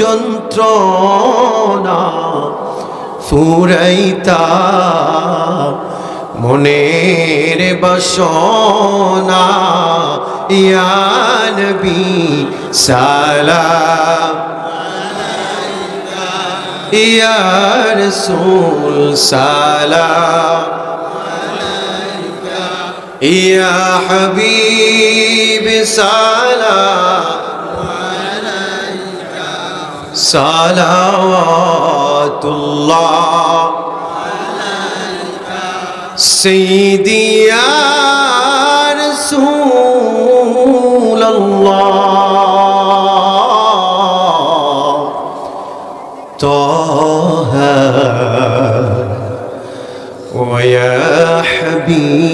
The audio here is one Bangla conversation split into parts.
যন্ত্রণা ফুরাইতা মনের বাসনা। ইয়ানবি সালাম। ইয়ার সুল সালাম। ইয়া হাবিব সালাম। সালাওয়াতুল্লাহ। সাইয়্যিদিয়া রাসূলুল্লাহ। তাহা ওয়া হাবিবাল্লাহ।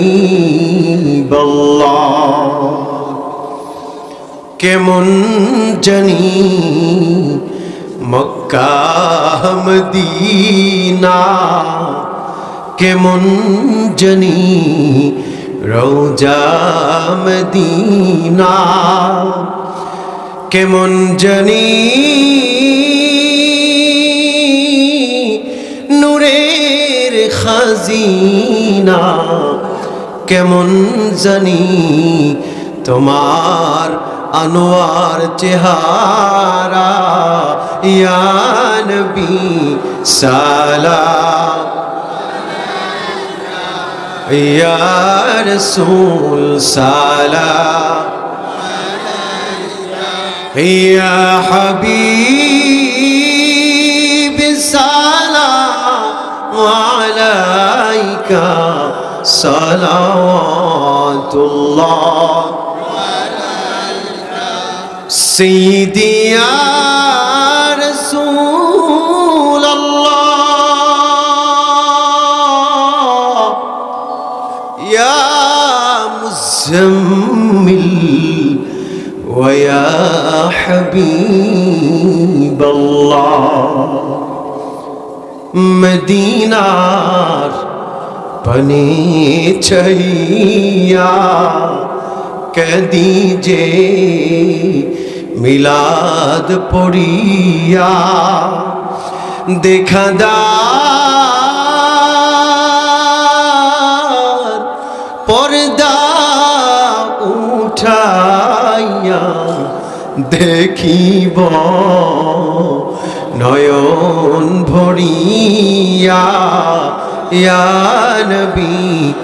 কেমন জানি মক্কা মদিনা কেমন জানি রোজা মদিনা কেমন জানি নূরের খাজিনা কেমন জানি তোমার আনোয়ার চেহারা يا نبي سلام. يا رسول سلام. يا حبيب سلام عليك صلوات الله. سيدي يا رسول الله. يا مزمل ويا حبيب الله. مدينة بني چہیا کہہ মিলাদ পড়িয়া দেখা পর্দা উঠাইয়া দেখিব নয়ন ভরিয়া ইয়া নবী।